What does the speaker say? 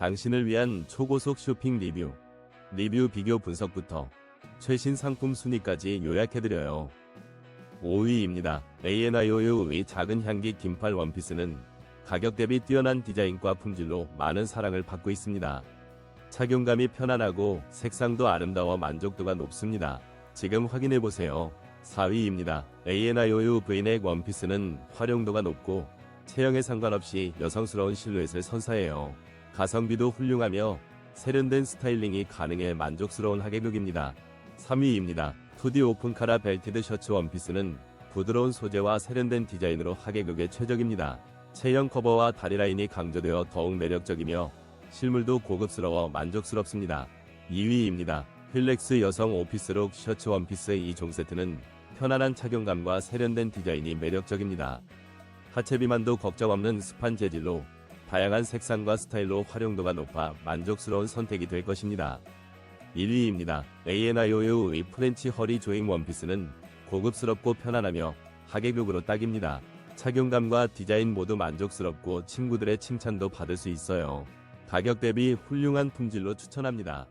당신을 위한 초고속 쇼핑 리뷰, 리뷰 비교 분석부터 최신 상품 순위까지 요약해드려요. 5위입니다. ANIOU의 작은 향기 긴팔 원피스는 가격 대비 뛰어난 디자인과 품질로 많은 사랑을 받고 있습니다. 착용감이 편안하고 색상도 아름다워 만족도가 높습니다. 지금 확인해보세요. 4위입니다. ANIOU 브이넥 원피스는 활용도가 높고 체형에 상관없이 여성스러운 실루엣을 선사해요. 가성비도 훌륭하며 세련된 스타일링이 가능해 만족스러운 하객룩입니다. 3위입니다. 2D 오픈 카라 벨티드 셔츠 원피스는 부드러운 소재와 세련된 디자인으로 하객룩에 최적입니다. 체형 커버와 다리 라인이 강조되어 더욱 매력적이며 실물도 고급스러워 만족스럽습니다. 2위입니다. 힐렉스 여성 오피스룩 셔츠 원피스 2종 세트는 편안한 착용감과 세련된 디자인이 매력적입니다. 하체 비만도 걱정 없는 스판 재질로 다양한 색상과 스타일로 활용도가 높아 만족스러운 선택이 될 것입니다. 1위입니다. ANIOU의 프렌치 허리 조임 원피스는 고급스럽고 편안하며 하객룩으로 딱입니다. 착용감과 디자인 모두 만족스럽고 친구들의 칭찬도 받을 수 있어요. 가격 대비 훌륭한 품질로 추천합니다.